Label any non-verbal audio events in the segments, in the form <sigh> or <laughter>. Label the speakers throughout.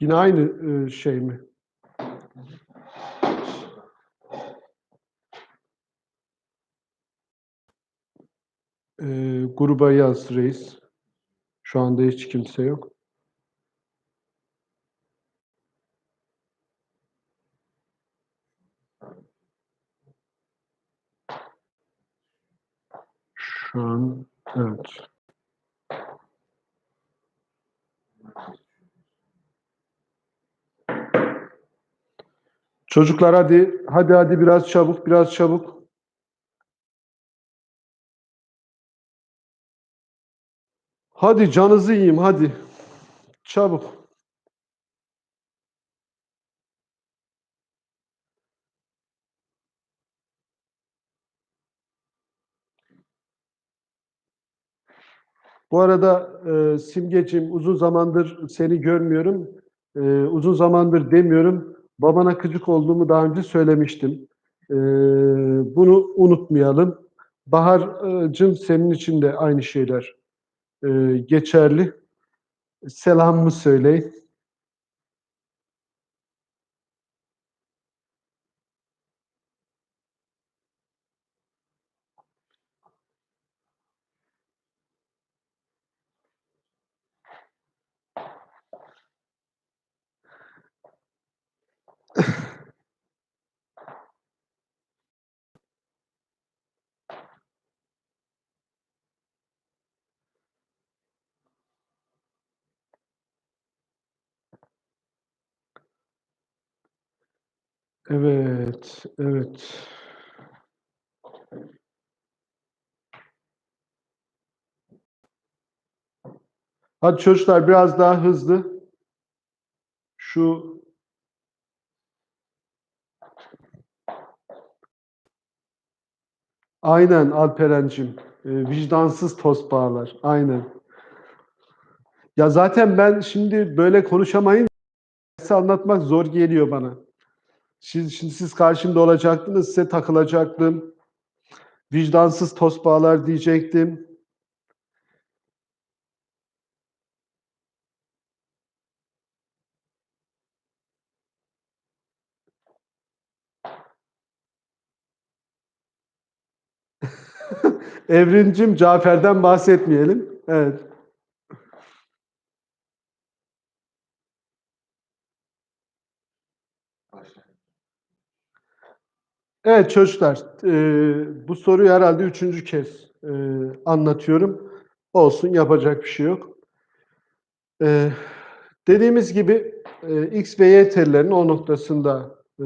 Speaker 1: Yine aynı e, şey mi? E, gruba yaz reis. Şu anda hiç kimse yok. Şu an evet. Çocuklar hadi hadi hadi biraz çabuk biraz çabuk. Hadi canınızı yiyeyim hadi. Çabuk. Bu arada e, Simgeciğim uzun zamandır seni görmüyorum. E, uzun zamandır demiyorum. Babana gıcık olduğumu daha önce söylemiştim. E, bunu unutmayalım. Bahar'cığım senin için de aynı şeyler e, geçerli. Selamımı söyleyin. Evet, evet. Hadi çocuklar biraz daha hızlı. Şu Aynen Alperen'cim. E, vicdansız toz. Aynen. Ya zaten ben şimdi böyle konuşamayınca dersi anlatmak zor geliyor bana. Siz, şimdi siz karşımda olacaktınız, size takılacaktım. Vicdansız toz bağlar diyecektim. <laughs> Evrincim Cafer'den bahsetmeyelim. Evet. Evet çocuklar, e, bu soruyu herhalde üçüncü kez e, anlatıyorum. Olsun, yapacak bir şey yok. E, dediğimiz gibi e, X ve Y tellerinin o noktasında e,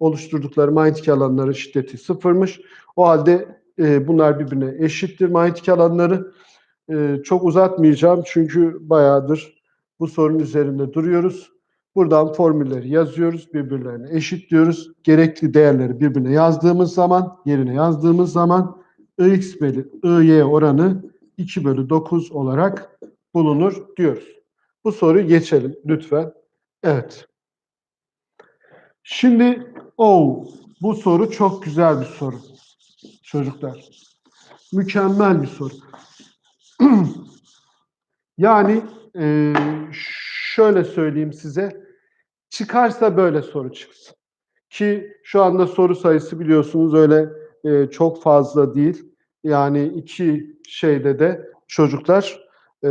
Speaker 1: oluşturdukları manyetik alanların şiddeti sıfırmış. O halde e, bunlar birbirine eşittir manyetik alanları. E, çok uzatmayacağım çünkü bayağıdır bu sorunun üzerinde duruyoruz. Buradan formülleri yazıyoruz, birbirlerine eşitliyoruz. Gerekli değerleri birbirine yazdığımız zaman, yerine yazdığımız zaman Ix bölü Iy oranı 2 bölü 9 olarak bulunur diyoruz. Bu soruyu geçelim lütfen. Evet. Şimdi o bu soru çok güzel bir soru çocuklar. Mükemmel bir soru. <clears throat> yani e, şöyle söyleyeyim size. Çıkarsa böyle soru çıksın. Ki şu anda soru sayısı biliyorsunuz öyle e, çok fazla değil. Yani iki şeyde de çocuklar e,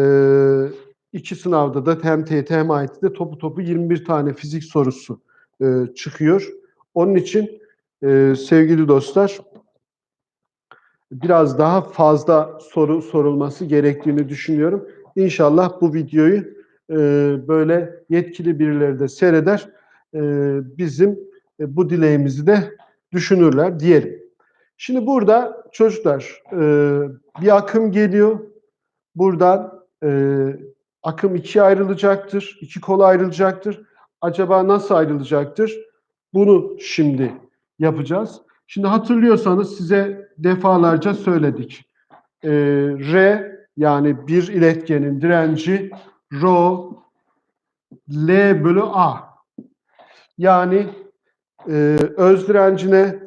Speaker 1: iki sınavda da hem TYT hem AYT'de topu topu 21 tane fizik sorusu e, çıkıyor. Onun için e, sevgili dostlar biraz daha fazla soru sorulması gerektiğini düşünüyorum. İnşallah bu videoyu e, böyle yetkili birileri de seyreder. E, bizim e, bu dileğimizi de düşünürler diyelim. Şimdi burada çocuklar bir akım geliyor. Buradan akım ikiye ayrılacaktır. iki kola ayrılacaktır. Acaba nasıl ayrılacaktır? Bunu şimdi yapacağız. Şimdi hatırlıyorsanız size defalarca söyledik. R yani bir iletkenin direnci rho L bölü A. Yani e, öz direncine,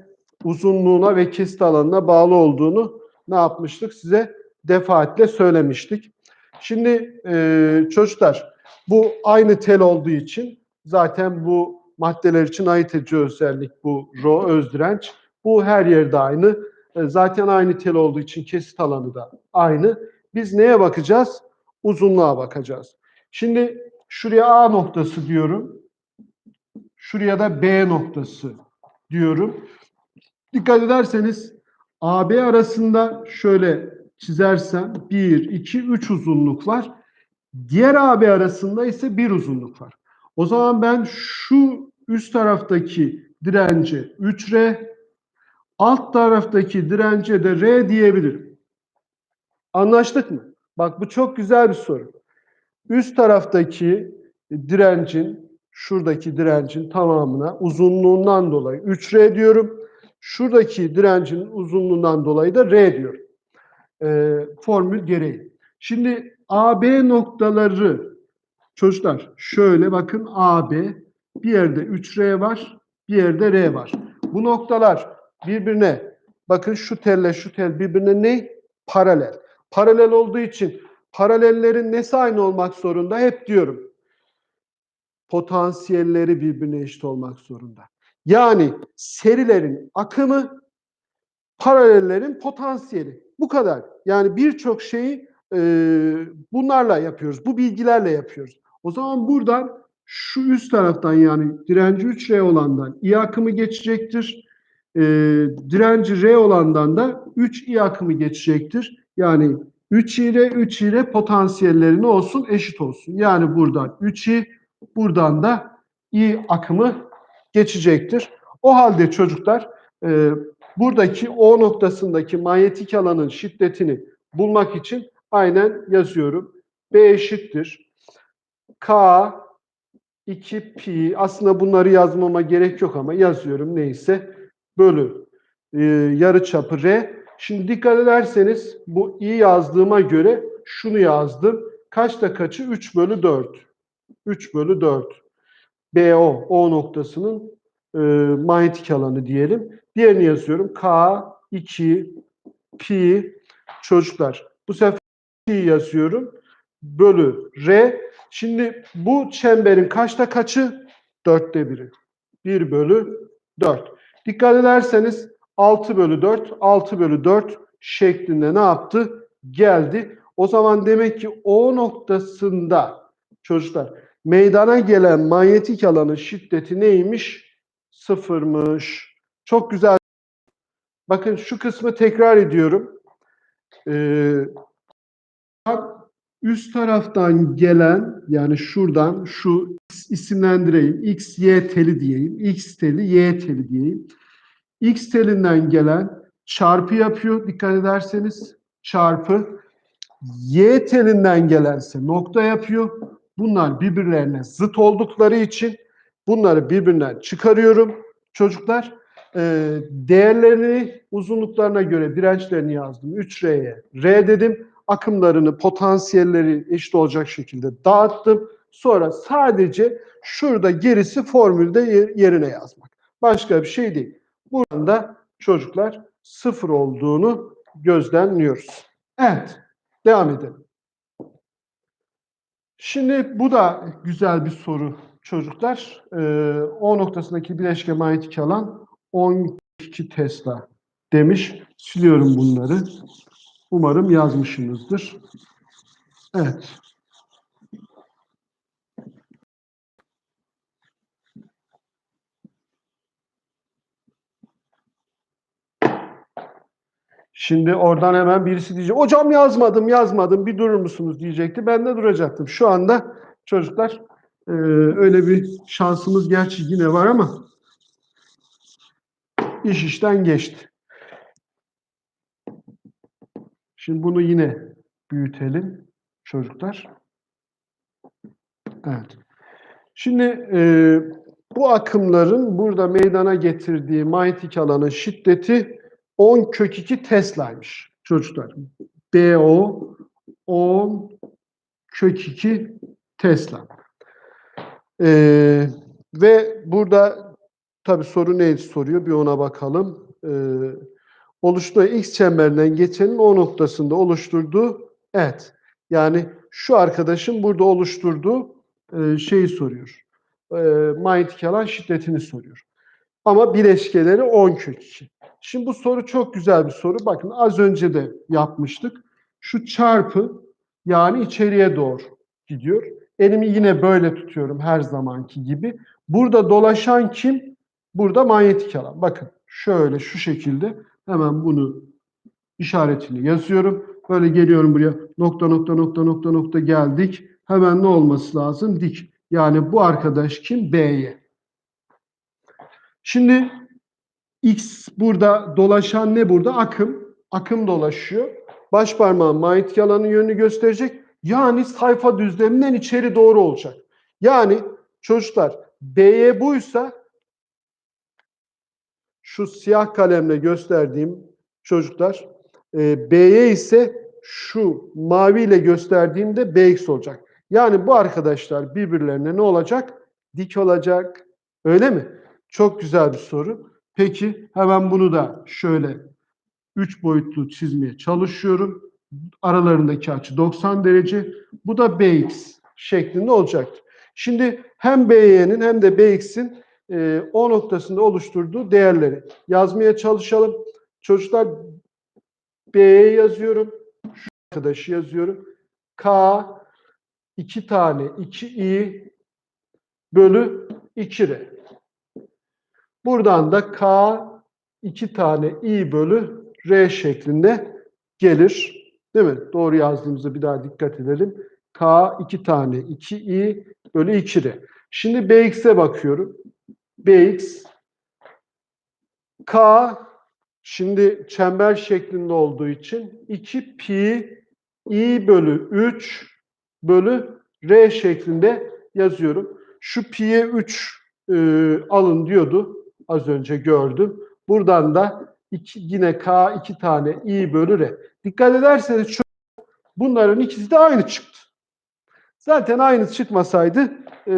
Speaker 1: uzunluğuna ve kesit alanına bağlı olduğunu ne yapmıştık? Size defaatle söylemiştik. Şimdi e, çocuklar Bu aynı tel olduğu için zaten bu maddeler için ayırt edici özellik bu rho öz direnç. Bu her yerde aynı. E, Zaten aynı tel olduğu için kesit alanı da aynı. Biz neye bakacağız? Uzunluğa bakacağız. Şimdi şuraya A noktası diyorum. Şuraya da B noktası diyorum. Dikkat ederseniz AB arasında şöyle çizersem 1, 2, 3 uzunluk var. Diğer AB arasında ise bir uzunluk var. O zaman ben şu üst taraftaki dirence 3R, alt taraftaki dirence de R diyebilirim. Anlaştık mı? Bak bu çok güzel bir soru. Üst taraftaki direncin, şuradaki direncin tamamına uzunluğundan dolayı 3R diyorum. Şuradaki direncin uzunluğundan dolayı da R diyorum. Ee, formül gereği. Şimdi AB noktaları çocuklar şöyle bakın AB bir yerde 3R var, bir yerde R var. Bu noktalar birbirine bakın şu telle şu tel birbirine ne? Paralel. Paralel olduğu için paralellerin nesi aynı olmak zorunda? Hep diyorum. Potansiyelleri birbirine eşit olmak zorunda. Yani serilerin akımı paralellerin potansiyeli. Bu kadar. Yani birçok şeyi e, bunlarla yapıyoruz. Bu bilgilerle yapıyoruz. O zaman buradan şu üst taraftan yani direnci 3R olandan I akımı geçecektir. E, direnci R olandan da 3 I akımı geçecektir. Yani 3 ile 3 ile potansiyelleri ne olsun? Eşit olsun. Yani buradan 3 I, buradan da I akımı geçecektir. O halde çocuklar e, buradaki O noktasındaki manyetik alanın şiddetini bulmak için aynen yazıyorum. B eşittir. K 2 pi aslında bunları yazmama gerek yok ama yazıyorum neyse bölü e, yarı çapı R. Şimdi dikkat ederseniz bu i yazdığıma göre şunu yazdım. Kaçta kaçı? 3 bölü 4. 3 bölü 4. BO, O noktasının e, manyetik alanı diyelim. Diğerini yazıyorum. K, 2, pi, çocuklar. Bu sefer pi yazıyorum. Bölü R. Şimdi bu çemberin kaçta kaçı? Dörtte biri. 1 bölü 4. Dikkat ederseniz 6 bölü 4, 6 bölü 4 şeklinde ne yaptı? Geldi. O zaman demek ki O noktasında çocuklar meydana gelen manyetik alanın şiddeti neymiş? Sıfırmış. Çok güzel. Bakın şu kısmı tekrar ediyorum. Ee, üst taraftan gelen yani şuradan şu isimlendireyim. X, Y teli diyeyim. X teli, Y teli diyeyim. X telinden gelen çarpı yapıyor. Dikkat ederseniz çarpı. Y telinden gelense nokta yapıyor. Bunlar birbirlerine zıt oldukları için bunları birbirinden çıkarıyorum. Çocuklar e, değerlerini uzunluklarına göre dirençlerini yazdım. 3R'ye R dedim. Akımlarını, potansiyelleri eşit olacak şekilde dağıttım. Sonra sadece şurada gerisi formülde yerine yazmak. Başka bir şey değil. Buradan da çocuklar sıfır olduğunu gözlemliyoruz. Evet, devam edelim. Şimdi bu da güzel bir soru çocuklar. Ee, o noktasındaki bileşke manyetik alan 12 Tesla demiş. Siliyorum bunları. Umarım yazmışsınızdır. Evet. Şimdi oradan hemen birisi diyecek, hocam yazmadım, yazmadım, bir durur musunuz diyecekti. Ben de duracaktım. Şu anda çocuklar e, öyle bir şansımız gerçi yine var ama iş işten geçti. Şimdi bunu yine büyütelim çocuklar. Evet. Şimdi e, bu akımların burada meydana getirdiği manyetik alanın şiddeti 10 kök 2 Tesla'ymış çocuklar. BO 10 kök 2 Tesla. Ee, ve burada tabi soru neydi soruyor bir ona bakalım. Ee, oluştuğu X çemberinden geçenin O noktasında oluşturduğu evet yani şu arkadaşın burada oluşturduğu e, şeyi soruyor. E, manyetik alan şiddetini soruyor. Ama bileşkeleri 10 kök 2. Şimdi bu soru çok güzel bir soru. Bakın az önce de yapmıştık. Şu çarpı yani içeriye doğru gidiyor. Elimi yine böyle tutuyorum her zamanki gibi. Burada dolaşan kim? Burada manyetik alan. Bakın şöyle şu şekilde hemen bunu işaretini yazıyorum. Böyle geliyorum buraya nokta nokta nokta nokta nokta geldik. Hemen ne olması lazım? Dik. Yani bu arkadaş kim? B'ye. Şimdi X burada dolaşan ne burada? Akım. Akım dolaşıyor. Baş parmağın manyetik alanın yönünü gösterecek. Yani sayfa düzleminden içeri doğru olacak. Yani çocuklar B'ye buysa şu siyah kalemle gösterdiğim çocuklar e, B'ye ise şu maviyle gösterdiğimde BX olacak. Yani bu arkadaşlar birbirlerine ne olacak? Dik olacak. Öyle mi? Çok güzel bir soru. Peki hemen bunu da şöyle üç boyutlu çizmeye çalışıyorum. Aralarındaki açı 90 derece. Bu da BX şeklinde olacaktır. Şimdi hem BY'nin hem de BX'in e, O noktasında oluşturduğu değerleri yazmaya çalışalım. Çocuklar B'ye yazıyorum. Şu arkadaşı yazıyorum. K 2 tane 2i bölü 2R. Buradan da K 2 tane i bölü R şeklinde gelir. Değil mi? Doğru yazdığımızda bir daha dikkat edelim. K 2 tane 2i bölü 2R. Şimdi Bx'e bakıyorum. Bx K şimdi çember şeklinde olduğu için 2 pi i bölü 3 bölü r şeklinde yazıyorum. Şu pi'ye 3 e, alın diyordu. Az önce gördüm. Buradan da iki, yine k 2 tane i bölü r. Dikkat ederseniz şu, bunların ikisi de aynı çıktı. Zaten aynı çıkmasaydı e,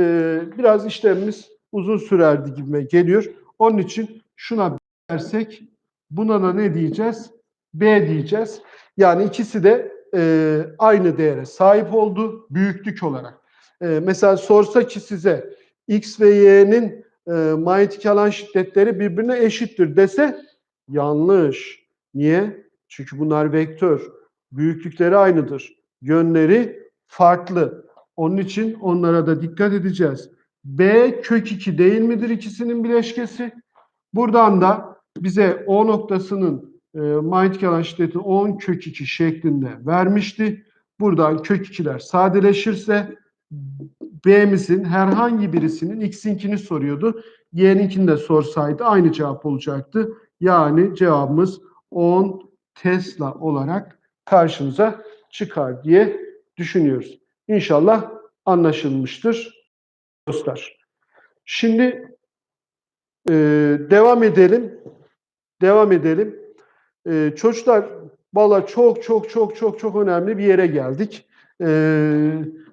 Speaker 1: biraz işlemimiz uzun sürerdi gibime geliyor. Onun için şuna dersek buna da ne diyeceğiz? B diyeceğiz. Yani ikisi de e, aynı değere sahip oldu büyüklük olarak. E, mesela sorsa ki size X ve Y'nin e, manyetik alan şiddetleri birbirine eşittir dese yanlış. Niye? Çünkü bunlar vektör. Büyüklükleri aynıdır. Yönleri farklı. Onun için onlara da dikkat edeceğiz. B kök 2 değil midir ikisinin bileşkesi? Buradan da bize O noktasının e, manyetik alan şiddeti 10 kök 2 şeklinde vermişti. Buradan kök 2'ler sadeleşirse B'mizin herhangi birisinin X'inkini soruyordu. Y'ninkini de sorsaydı aynı cevap olacaktı. Yani cevabımız 10 Tesla olarak karşımıza çıkar diye düşünüyoruz. İnşallah anlaşılmıştır dostlar. Şimdi e, devam edelim. Devam edelim. E, çocuklar valla çok çok çok çok çok önemli bir yere geldik. E,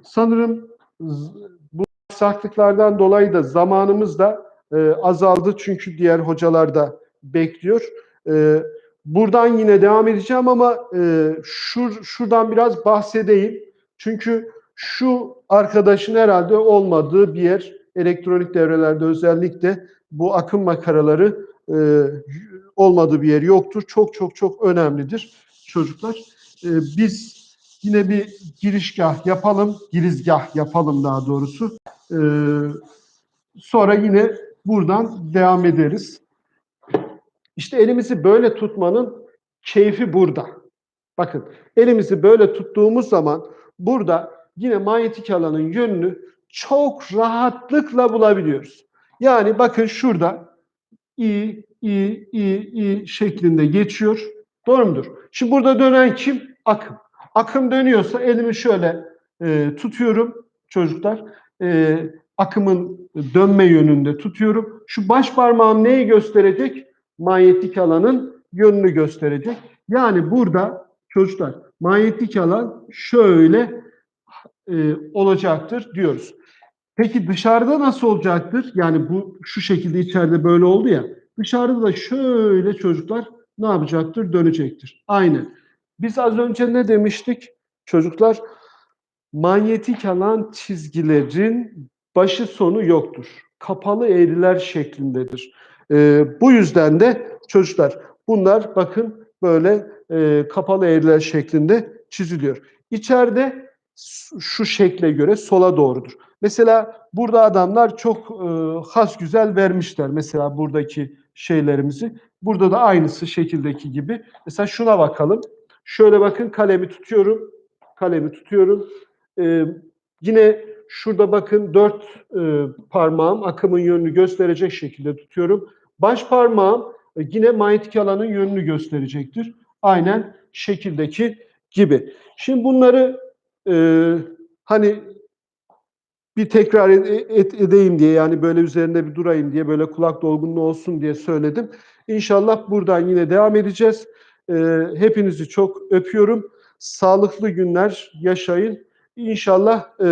Speaker 1: sanırım bu aksaklıklardan dolayı da zamanımız da e, azaldı. Çünkü diğer hocalar da bekliyor. E, buradan yine devam edeceğim ama e, şur, şuradan biraz bahsedeyim. Çünkü şu arkadaşın herhalde olmadığı bir yer elektronik devrelerde özellikle bu akım makaraları e, olmadığı bir yer yoktur. Çok çok çok önemlidir çocuklar. E, biz yine bir girişgah yapalım, girizgah yapalım daha doğrusu. E, sonra yine buradan devam ederiz. İşte elimizi böyle tutmanın keyfi burada. Bakın elimizi böyle tuttuğumuz zaman burada yine manyetik alanın yönünü çok rahatlıkla bulabiliyoruz. Yani bakın şurada i, i, i, i şeklinde geçiyor. Doğru mudur? Şimdi burada dönen kim? Akım. Akım dönüyorsa elimi şöyle e, tutuyorum çocuklar. E, akımın dönme yönünde tutuyorum. Şu baş parmağım neyi gösterecek? Manyetik alanın yönünü gösterecek. Yani burada çocuklar manyetik alan şöyle e, olacaktır diyoruz. Peki dışarıda nasıl olacaktır? Yani bu şu şekilde içeride böyle oldu ya. Dışarıda da şöyle çocuklar ne yapacaktır? Dönecektir. Aynı. Biz az önce ne demiştik? Çocuklar manyetik alan çizgilerin başı sonu yoktur. Kapalı eğriler şeklindedir. Ee, bu yüzden de çocuklar bunlar bakın böyle e, kapalı eğriler şeklinde çiziliyor. İçeride şu şekle göre sola doğrudur. Mesela burada adamlar çok e, has güzel vermişler. Mesela buradaki şeylerimizi. Burada da aynısı şekildeki gibi. Mesela şuna bakalım. Şöyle bakın kalemi tutuyorum. Kalemi tutuyorum. Ee, yine şurada bakın dört e, parmağım akımın yönünü gösterecek şekilde tutuyorum. Baş parmağım e, yine manyetik alanın yönünü gösterecektir. Aynen şekildeki gibi. Şimdi bunları e, hani bir tekrar ed- ed- edeyim diye yani böyle üzerinde bir durayım diye böyle kulak dolgunluğu olsun diye söyledim. İnşallah buradan yine devam edeceğiz. Ee, hepinizi çok öpüyorum. Sağlıklı günler yaşayın. İnşallah e,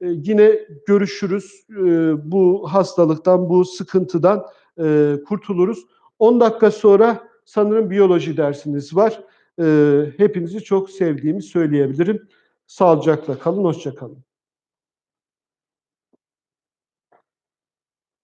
Speaker 1: e, yine görüşürüz. E, bu hastalıktan, bu sıkıntıdan e, kurtuluruz. 10 dakika sonra sanırım biyoloji dersiniz var. E, hepinizi çok sevdiğimi söyleyebilirim. Sağlıcakla kalın, hoşça kalın.